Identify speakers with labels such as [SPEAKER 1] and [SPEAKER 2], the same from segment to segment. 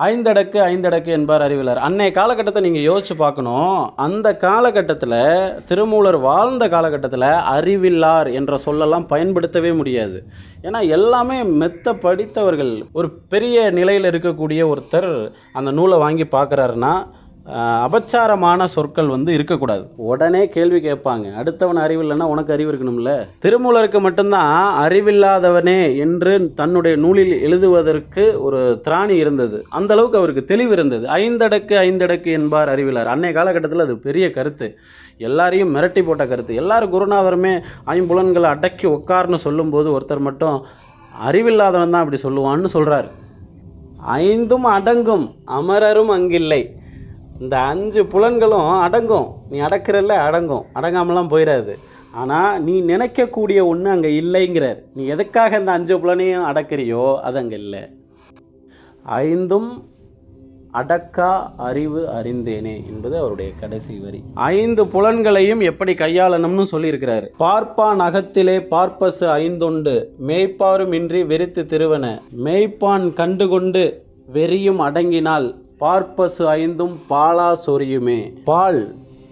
[SPEAKER 1] ஐந்தடக்கு ஐந்தடக்கு என்பார் அறிவிலர் அன்னைய காலகட்டத்தை நீங்கள் யோசிச்சு பார்க்கணும். அந்த காலகட்டத்தில் திருமூலர் வாழ்ந்த காலகட்டத்தில் அறிவில்லார் என்ற சொல்லெல்லாம் பயன்படுத்தவே முடியாது. ஏன்னா எல்லாமே மெத்த படித்தவர்கள் ஒரு பெரிய நிலையில் இருக்கக்கூடிய ஒருத்தர் அந்த நூலை வாங்கி பார்க்குறாருன்னா அபச்சாரமான சொற்கள் வந்து இருக்கக்கூடாது. உடனே கேள்வி கேட்பாங்க. அடுத்தவன் அறிவு இல்லைன்னா உனக்கு அறிவு இருக்கணும்ல. திருமூலருக்கு மட்டும்தான் அறிவில்லாதவனே என்று தன்னுடைய நூலில் எழுதுவதற்கு ஒரு திராணி இருந்தது. அந்த அளவுக்கு அவருக்கு தெளிவு இருந்தது. ஐந்தடக்கு ஐந்தடக்கு என்பார் அறிவிலார் அன்னைய காலகட்டத்தில் அது பெரிய கருத்து. எல்லாரையும் மிரட்டி போட்ட கருத்து. எல்லாரும் குருநாதருமே ஐம்புலன்களை அடக்கி உட்கார்னு சொல்லும்போது ஒருத்தர் மட்டும் அறிவில்லாதவன் தான் அப்படி சொல்லுவான்னு சொல்கிறார் ஐந்தும் அடங்கும். அமரரும் அங்கில்லை. இந்த அஞ்சு புலன்களும் அடங்கும். நீ அடக்கிறல்ல அடங்கும். அடங்காமலாம் போயிடாது ஆனால் நீ நினைக்கக்கூடிய ஒன்று அங்கே இல்லைங்கிறார். நீ எதுக்காக இந்த அஞ்சு புலனையும் அடக்கிறியோ அது அங்கே இல்லை. ஐந்தும் அடக்கா அறிவு அறிந்தேனே என்பது அவருடைய கடைசி வரி. ஐந்து புலன்களையும் எப்படி கையாளணும்னு சொல்லியிருக்கிறாரு. பார்ப்பான் அகத்திலே பார்ப்பசு ஐந்துண்டு மேய்ப்பாரும் இன்றி வெறித்து திருவன. மேய்ப்பான் கண்டுகொண்டு வெறியும் அடங்கினால் பார்ப்பசு ஐந்தும் பாலா சொரியுமே. பால்.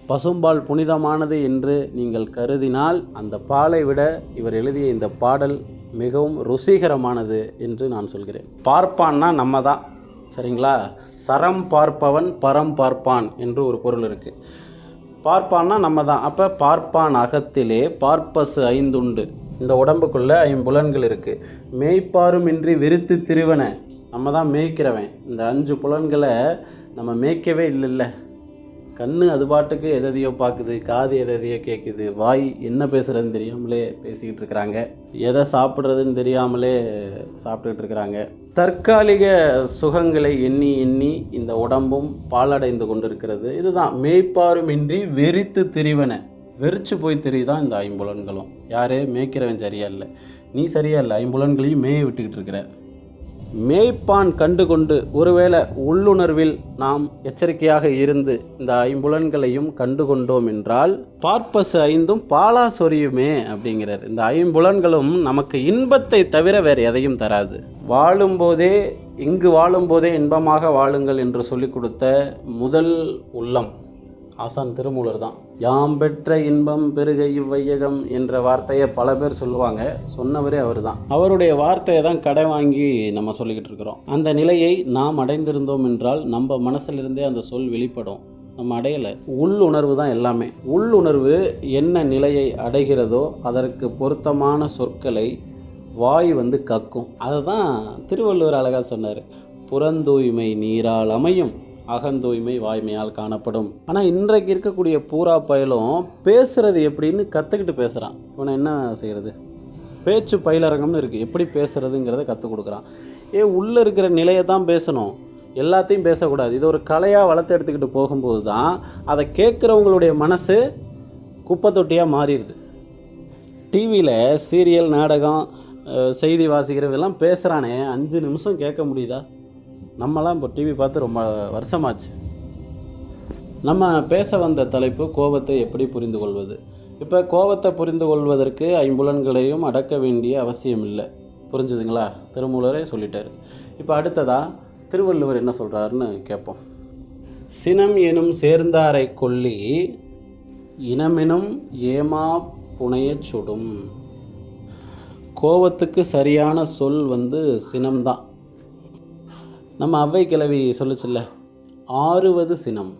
[SPEAKER 1] பசும்பால் புனிதமானது என்று நீங்கள் கருதினால் அந்த பாலை விட இவர் எழுதிய இந்த பாடல் மிகவும் ருசிகரமானது என்று நான் சொல்கிறேன். பார்ப்பான்னா நம்ம தான் சரிங்களா? சரம் பார்ப்பவன் பரம் பார்ப்பான் என்று ஒரு பொருள் இருக்குது பார்ப்பான்னா நம்ம தான் அப்போ பார்ப்பான் அகத்திலே பார்ப்பசு ஐந்துண்டு. இந்த உடம்புக்குள்ளே ஐம்புலன்கள் இருக்குது மேய்ப்பாரும் இன்றி விருத்து திருவன. நம்ம தான் மேய்க்கிறவன். இந்த அஞ்சு புலன்களை நம்ம மேய்க்கவே இல்லைல்ல. கண் அது பாட்டுக்கு எதையோ பார்க்குது காது எதையோ கேட்குது வாய் என்ன பேசுகிறதுன்னு தெரியாமலே பேசிக்கிட்டு இருக்கிறாங்க. எதை சாப்பிட்றதுன்னு தெரியாமலே சாப்பிட்டுக்கிட்டு இருக்கிறாங்க. தற்காலிக சுகங்களை எண்ணி எண்ணி இந்த உடம்பும் பாலடைந்து கொண்டிருக்கிறது. இதுதான். மேய்ப்பாருமின்றி வெறித்து திரிவன. வெறிச்சு போய் தெரியுதான் இந்த ஐம்புலன்களும். யாரே மேய்க்கிறவன் சரியா இல்லை. நீ சரியா இல்லை. ஐம்புலன்களையும் மேய விட்டுக்கிட்டு இருக்கிற. மேய்ப்பான் கண்டு கொண்டு ஒருவேளை உள்ளுணர்வில் நாம் எச்சரிக்கையாக இருந்து இந்த ஐம்புலன்களையும் கண்டு கொண்டோம் என்றால் பார்ப்பசு ஐந்தும் பாலா சொரியுமே அப்படிங்கிறார். இந்த ஐம்புலன்களும் நமக்கு இன்பத்தை தவிர வேறு எதையும் தராது. வாழும்போதே இங்கு வாழும்போதே இன்பமாக வாழுங்கள் என்று சொல்லிக் கொடுத்த முதல் உள்ளம். ஆசான் திருமூலர் தான். யாம் பெற்ற இன்பம் பெருக இவ்வையகம் என்ற வார்த்தையை பல பேர் சொல்லுவாங்க. சொன்னவரே அவர் தான் அவருடைய வார்த்தையை தான் கடை வாங்கி நம்ம சொல்லிக்கிட்டு இருக்கிறோம். அந்த நிலையை நாம் அடைந்திருந்தோம் என்றால் நம்ம மனசிலிருந்தே அந்த சொல் வெளிப்படும். நம்ம அடையலை. உள்ளுணர்வு தான் எல்லாமே. உள்ளுணர்வு என்ன நிலையை அடைகிறதோ அதற்கு பொருத்தமான சொற்களை வாய் வந்து கக்கும். அதை தான் திருவள்ளுவர் அழகாக சொன்னார். புறந்தூய்மை நீரால் அமையும். அகந்தூய்மை வாய்மையால் காணப்படும். ஆனால் இன்றைக்கு இருக்கக்கூடிய பூரா பயலும் பேசுறது எப்படின்னு கற்றுக்கிட்டு பேசுகிறான் இவனை என்ன செய்கிறது பேச்சு பயிலரங்கம்னு இருக்குது எப்படி பேசுறதுங்கிறத கற்றுக் கொடுக்குறான். ஏ உள்ளே இருக்கிற நிலையை தான் பேசணும். எல்லாத்தையும் பேசக்கூடாது. இது ஒரு கலையாக வளர்த்து எடுத்துக்கிட்டு போகும்போது தான் அதை கேட்குறவங்களுடைய மனசு குப்பை தொட்டியாக மாறிடுது. டிவியில் சீரியல் நாடகம் செய்தி வாசிக்கிறவெல்லாம் பேசுகிறானே அஞ்சு நிமிஷம் கேட்க முடியுதா? நம்மலாம் இப்போ டிவி பார்த்து ரொம்ப வருஷமாச்சு. நம்ம பேச வந்த தலைப்பு கோபத்தை எப்படி புரிந்து கொள்வது? இப்போ கோபத்தை புரிந்து கொள்வதற்கு ஐம்புலன்களையும் அடக்க வேண்டிய அவசியம் இல்லை. புரிஞ்சுதுங்களா? திருமூலரே சொல்லிட்டார். இப்போ அடுத்ததா திருவள்ளுவர் என்ன சொல்கிறாருன்னு கேட்போம் சினம் எனும் சேர்ந்தாரை கொல்லி இனமெனும் ஏமா புனையச் சுடும். கோபத்துக்கு சரியான சொல் வந்து சினம்தான். நம்ம அவ்வை கிழவி சொல்லுச்சுல்ல ஆறுவது சினம்.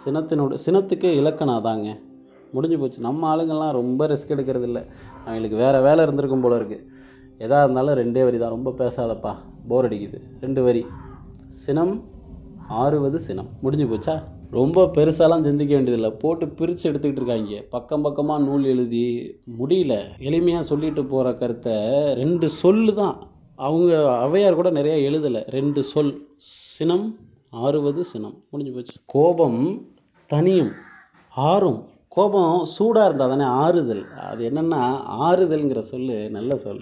[SPEAKER 1] சினத்தினோட சினத்துக்கே இலக்கணம் அதாங்க முடிஞ்சு போச்சு. நம்ம ஆளுங்கள்லாம் ரொம்ப ரிஸ்க் எடுக்கிறது இல்லை அவங்களுக்கு வேறு வேலை இருந்திருக்கும் போல இருக்குது எதாக இருந்தாலும் ரெண்டே வரி தான். ரொம்ப பேசாதப்பா. போர் அடிக்குது. ரெண்டு வரி. சினம் ஆறுவது சினம். முடிஞ்சு போச்சா? ரொம்ப பெருசாலாம் சிந்திக்க வேண்டியதில்லை. போட்டு பிரித்து எடுத்துக்கிட்டு இருக்காங்க. பக்கம் பக்கமாக நூல் எழுதி முடியல. எளிமையாக சொல்லிட்டு போகிற கருத்தை ரெண்டு சொல்லு தான் அவங்க ஔவையார் கூட நிறைய எழுதலை. ரெண்டு சொல். சினம் ஆறுவது சினம். முடிஞ்சு போச்சு. கோபம் தனியும் ஆறும். கோபம் சூடாக இருந்தால் தானே ஆறுதல். அது என்னென்னா ஆறுதல்ங்கிற சொல் நல்ல சொல்.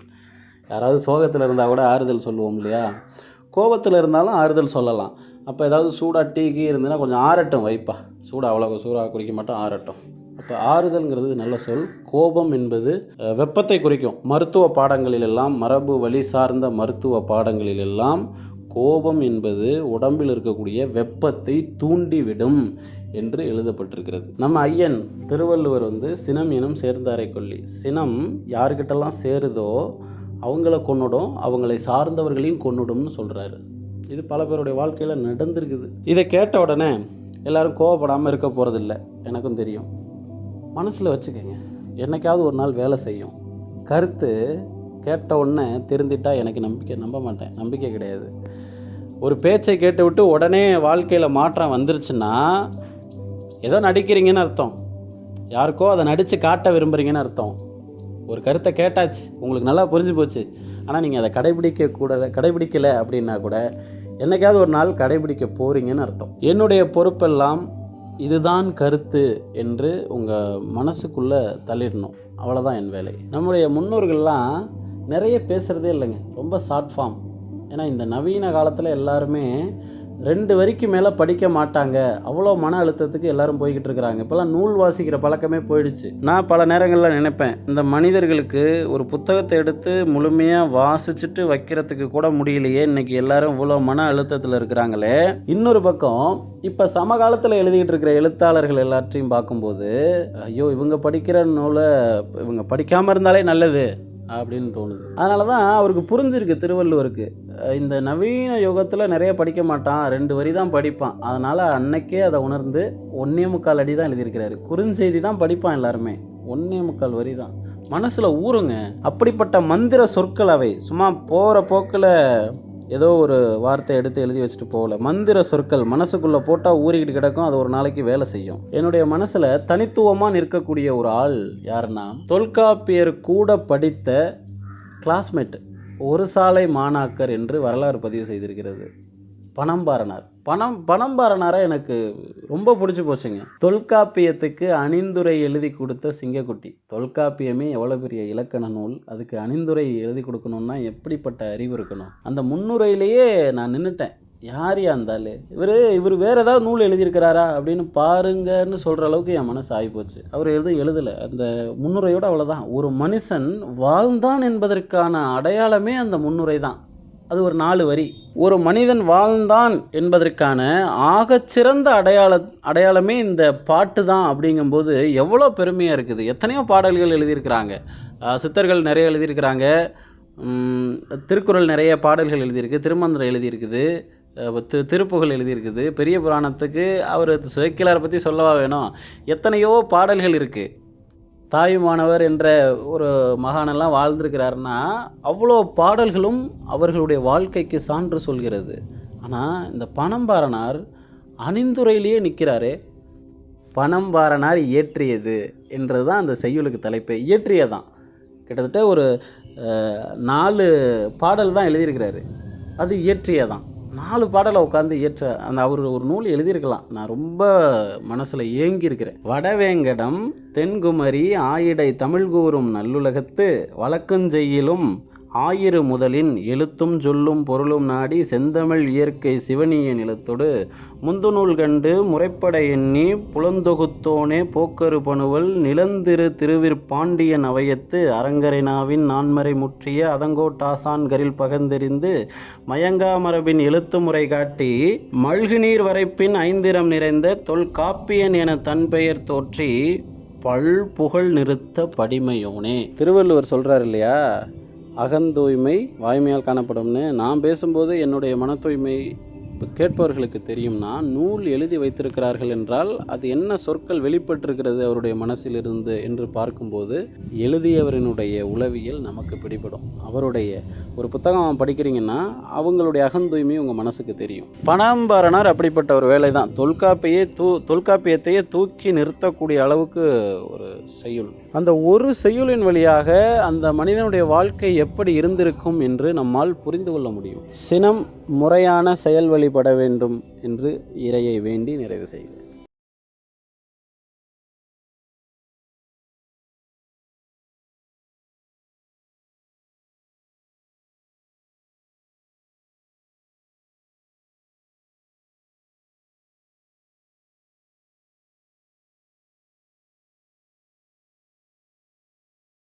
[SPEAKER 1] யாராவது சோகத்தில் இருந்தால் கூட ஆறுதல் சொல்லுவோம் இல்லையா? கோபத்தில் இருந்தாலும் ஆறுதல் சொல்லலாம். அப்போ ஏதாவது சூடாக டீ கீ இருந்ததுன்னா கொஞ்சம் ஆறட்டும் வைப்பா. சூடாக அவ்வளோ சூடாக குடிக்க மாட்டோம் ஆறட்டும். அப்போ ஆறுதல்ங்கிறது நல்ல சொல். கோபம் என்பது வெப்பத்தை குறிக்கும். மருத்துவ பாடங்களிலெல்லாம் மரபு வழி சார்ந்த மருத்துவ பாடங்களிலெல்லாம் கோபம் என்பது உடம்பில் இருக்கக்கூடிய வெப்பத்தை தூண்டிவிடும் என்று எழுதப்பட்டிருக்கிறது. நம்ம ஐயன் திருவள்ளுவர் வந்து சினம் எனும் சேர்ந்தாரை கொல்லி. சினம் யாருக்கிட்டெல்லாம் சேருதோ அவங்கள கொன்னுடும் அவங்களை சார்ந்தவர்களையும் கொன்னுடும்னு சொல்கிறாரு இது பல பேருடைய வாழ்க்கையில் நடந்திருக்குது. இதை கேட்ட உடனே எல்லாரும் கோவப்படாமல் இருக்க போகிறதில்ல எனக்கும் தெரியும். மனசில் வச்சுக்கோங்க. என்னைக்காவது ஒரு நாள் வேலை செய்யும். கருத்து கேட்ட உடனே தெரிஞ்சிட்டா எனக்கு நம்பிக்கை நம்ப மாட்டேன். நம்பிக்கை கிடையாது. ஒரு பேச்சை கேட்டு விட்டு உடனே வாழ்க்கையில் மாற்றம் வந்துருச்சுன்னா ஏதோ நடிக்கிறீங்கன்னு அர்த்தம். யாருக்கோ அதை நடித்து காட்ட விரும்புகிறீங்கன்னு அர்த்தம். ஒரு கருத்தை கேட்டாச்சு. உங்களுக்கு நல்லா புரிஞ்சு போச்சு. ஆனால் நீங்கள் அதை கடைபிடிக்க கூட கடைபிடிக்கலை அப்படின்னா கூட என்னைக்காவது ஒரு நாள் கடைபிடிக்க போகிறீங்கன்னு அர்த்தம். என்னுடைய பொறுப்பெல்லாம் இதுதான் கருத்து என்று உங்கள் மனசுக்குள்ளே தள்ளிடணும். அவ்வளோதான் என் வேலை. நம்முடைய முன்னோர்கள்லாம் நிறைய பேசுகிறதே இல்லைங்க. ரொம்ப ஷார்ட் ஃபார்ம் ஏன்னா இந்த நவீன காலத்தில் எல்லாருமே ரெண்டு வரிக்கு மேலே படிக்க மாட்டாங்க. அவ்வளோ மன அழுத்தத்துக்கு எல்லாரும் போய்கிட்டு இருக்கிறாங்க. இப்போல்லாம் நூல் வாசிக்கிற பழக்கமே போயிடுச்சு. நான் பல நேரங்களில் நினைப்பேன் இந்த மனிதர்களுக்கு ஒரு புத்தகத்தை எடுத்து முழுமையாக வாசிச்சுட்டு வைக்கிறதுக்கு கூட முடியலையே. இன்னைக்கு எல்லாரும் இவ்வளோ மன அழுத்தத்தில் இருக்கிறாங்களே. இன்னொரு பக்கம் இப்போ சமகாலத்தில் எழுதிக்கிட்டு இருக்கிற எழுத்தாளர்கள் எல்லாத்தையும் பார்க்கும்போது ஐயோ இவங்க படிக்கிற நூலை இவங்க படிக்காமல் இருந்தாலே நல்லது. அப்படின்னு தோணுது. அதனால தான் அவருக்கு புரிஞ்சிருக்கு திருவள்ளுவருக்கு. இந்த நவீன யுகத்தில் நிறைய படிக்க மாட்டான் ரெண்டு வரி தான் படிப்பான். அதனால் அன்னைக்கே அதை உணர்ந்து ஒன்றே முக்கால் அடி தான் எழுதியிருக்கிறாரு. குறுஞ்செய்தி தான் படிப்பான் எல்லாருமே. ஒன்றே முக்கால் வரி தான். மனசில் ஊறுங்க. அப்படிப்பட்ட மந்திர சொற்கள் அவை. சும்மா போகிற போக்கில் ஏதோ ஒரு வார்த்தை எடுத்து எழுதி வச்சுட்டு போகல. மந்திர சொற்கள் மனசுக்குள்ளே போட்டால் ஊறிக்கிட்டு கிடக்கும். அது ஒரு நாளைக்கு வேலை செய்யும். என்னுடைய மனசில் தனித்துவமாக நிற்கக்கூடிய ஒரு ஆள் யாருன்னா தொல்காப்பியர் கூட படித்த கிளாஸ்மேட் ஒரு சாலை மாணாக்கர் என்று வரலாறு பதிவு செய்திருக்கிறது. பணம்பாரனார். பணம் பணம்பாரனாரை எனக்கு ரொம்ப பிடிச்சி போச்சுங்க. தொல்காப்பியத்துக்கு அணிந்துரை எழுதி கொடுத்த சிங்கக்குட்டி. தொல்காப்பியமே எவ்வளோ பெரிய இலக்கண நூல். அதுக்கு அணிந்துரை எழுதி கொடுக்கணும்னா எப்படிப்பட்ட அறிவு இருக்கணும்? அந்த முன்னுரையிலேயே நான் நின்றுட்டேன் யார் இருந்தாலு? இவர் இவர் வேறு ஏதாவது நூல் எழுதியிருக்கிறாரா அப்படின்னு பாருங்கன்னு சொல்கிற அளவுக்கு என் மனசு ஆகிப்போச்சு. அவர் எதுவும் எழுதலை. அந்த முன்னுரையோடு அவ்வளோதான் ஒரு மனுஷன் வாழ்ந்தான் என்பதற்கான அடையாளமே அந்த முன்னுரை தான் அது ஒரு நாலு வரி. ஒரு மனிதன் வாழ்ந்தான் என்பதற்கான ஆகச்சிறந்த அடையாள அடையாளமே இந்த பாட்டு தான் அப்படிங்கும்போது எவ்வளோ பெருமையாக இருக்குது. எத்தனையோ பாடல்கள் எழுதியிருக்கிறாங்க. சித்தர்கள் நிறைய எழுதியிருக்கிறாங்க. திருக்குறள் நிறைய பாடல்கள் எழுதியிருக்கு. திருமந்திரம் எழுதியிருக்குது. திரு திருப்புகள் எழுதியிருக்குது. பெரிய புராணத்துக்கு அவர் சுவைக்கிலாரை பற்றி சொல்லவா வேணும்? எத்தனையோ பாடல்கள் இருக்குது தாயுமானவர் என்ற ஒரு மகானெல்லாம் வாழ்ந்திருக்கிறாருன்னா அவ்வளோ பாடல்களும் அவர்களுடைய வாழ்க்கைக்கு சான்று சொல்கிறது. ஆனால் இந்த பணம்பாரனார் அணிந்துரையிலேயே நிற்கிறாரே. பணம்பாரனார் இயற்றியது என்றது தான் அந்த செய்யுளுக்கு தலைப்பே. இயற்றியதான். கிட்டத்தட்ட ஒரு நாலு பாடல் தான் எழுதியிருக்கிறாரு. அது இயற்றியதான். நாலு பாடலை உட்காந்து இயற்ற அந்த அவர் ஒரு நூல் எழுதியிருக்கலாம். நான் ரொம்ப மனசில் ஏங்கி இருக்கிறேன் வடவேங்கடம் தென்குமரி ஆயிடை தமிழ் கூறும் நல்லுலகத்து வழக்கஞ்செய்யிலும் ஆயிரு முதலின் எழுத்தும் சொல்லும் பொருளும் நாடி செந்தமிழ் இயற்கை சிவனிய நிலத்தொடு முந்துநூல் கண்டு முறைப்பட எண்ணி புலந்தொகுத்தோனே போக்கரு பணுவல் நிலந்திரு திருவிற்பாண்டியன் அவையத்து அரங்கரைனாவின் நான்மறை முற்றிய அதங்கோட்டாசான் கரில் பகந்தெறிந்து மயங்கா மரபின் எழுத்து முறை காட்டி மல்குநீர் வரைப்பின் ஐந்திரம் நிறைந்த தொல்காப்பியன் என தன் பெயர் தோற்றி பல் புகழ் நிறுத்த படிமையோனே. திருவள்ளுவர் சொல்கிறார் இல்லையா? அகந்தூய்மை வாய்மையால் காணப்படும்னு நான் பேசும்போது என்னுடைய மன தூய்மை கேட்பவர்களுக்கு தெரியும்னா நூல் எழுதி வைத்திருக்கிறார்கள் என்றால் அது என்ன சொற்கள் வெளிப்பட்டிருக்கிறது அவருடைய மனசிலிருந்து என்று பார்க்கும்போது எழுதியவரினுடைய உளவியல் நமக்கு பிடிபடும். அவருடைய ஒரு புத்தகம் படிக்கிறீங்கன்னா அவங்களுடைய அகந்தூய்மை உங்கள் மனசுக்கு தெரியும். பணம்பரனார் அப்படிப்பட்ட ஒரு வேலை தான் தொல்காப்பியே தூ தொல்காப்பியத்தையே தூக்கி நிறுத்தக்கூடிய அளவுக்கு ஒரு செய்யுள். அந்த ஒரு செய்யுளின் வழியாக அந்த மனிதனுடைய வாழ்க்கை எப்படி இருந்திருக்கும் என்று நம்மால் புரிந்து கொள்ள முடியும். சினம் முறையான செயல் வழிபட வேண்டும் என்று இறையை வேண்டி நிறைவு செய்கிறேன்